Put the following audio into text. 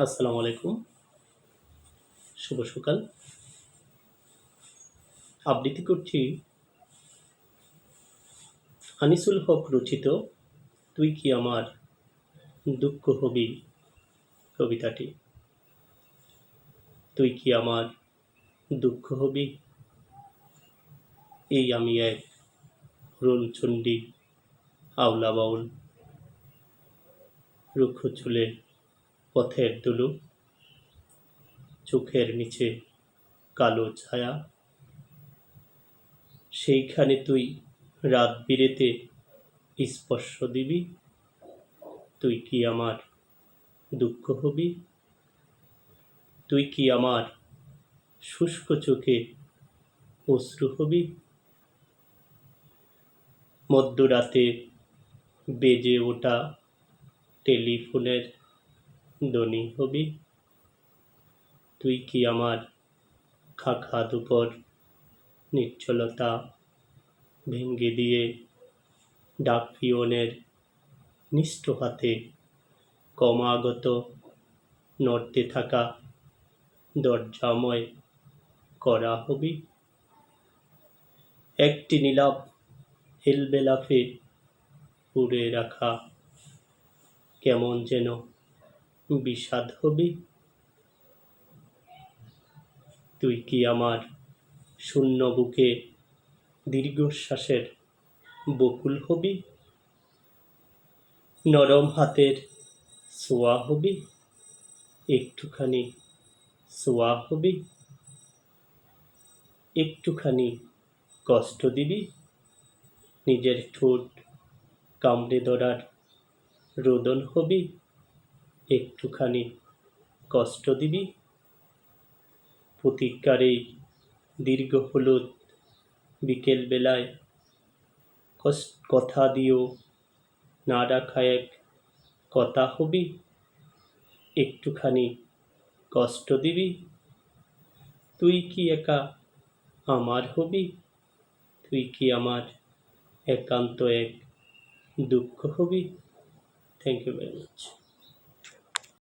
আসসালামু আলাইকুম। শুভ সকাল। আবৃত্তি করছি আনিসুল হক রচিত তুই কি আমার দুঃখ হবি কবিতাটি। তুই কি আমার দুঃখ হবি? এই আমি এক রোলচণ্ডী আউলা বাউল রুক্ষ চুলে পথের দুলু, চোখের নিচে কালো ছায়া। সেইখানে তুই রাত বিরেতে স্পর্শ দিবি। তুই কি আমার দুঃখ হবি? তুই কি আমার শুষ্ক চোখে অশ্রু হবি? মধ্যরাতে বেজে ওঠা টেলিফোনের দনি হবি। তুই কি আমার খাখা দুপর নিশ্চলতা ভেঙ্গে দিয়ে ডাক পিয়নের নিষ্ঠ হাতে ক্রমাগত নড়তে থাকা দরজাময় করা হবি? একটি নীলাভ হেলবেলাফে পুড়ে রাখা কেমন যেন বিষাদ হবি। তুই কি আমার শূন্য বুকে দীর্ঘশ্বাসের বকুল হবি? নরম হাতের সোয়া হবি? একটুখানি সোয়া হবি? একটুখানি কষ্ট দিবি? নিজের ঠোঁট কামড়ে ধরার রোদন হবি? একটুখানি কষ্ট দিবি? প্রতিজ্ঞার এই দীর্ঘ হলুদ বিকেলবেলায় কথা দিও। না রাখা এক কথা হবি? একটুখানি কষ্ট দিবি? তুই কি একা আমার হবি? তুই কি আমার একান্ত এক দুঃখ হবি? Thank you very much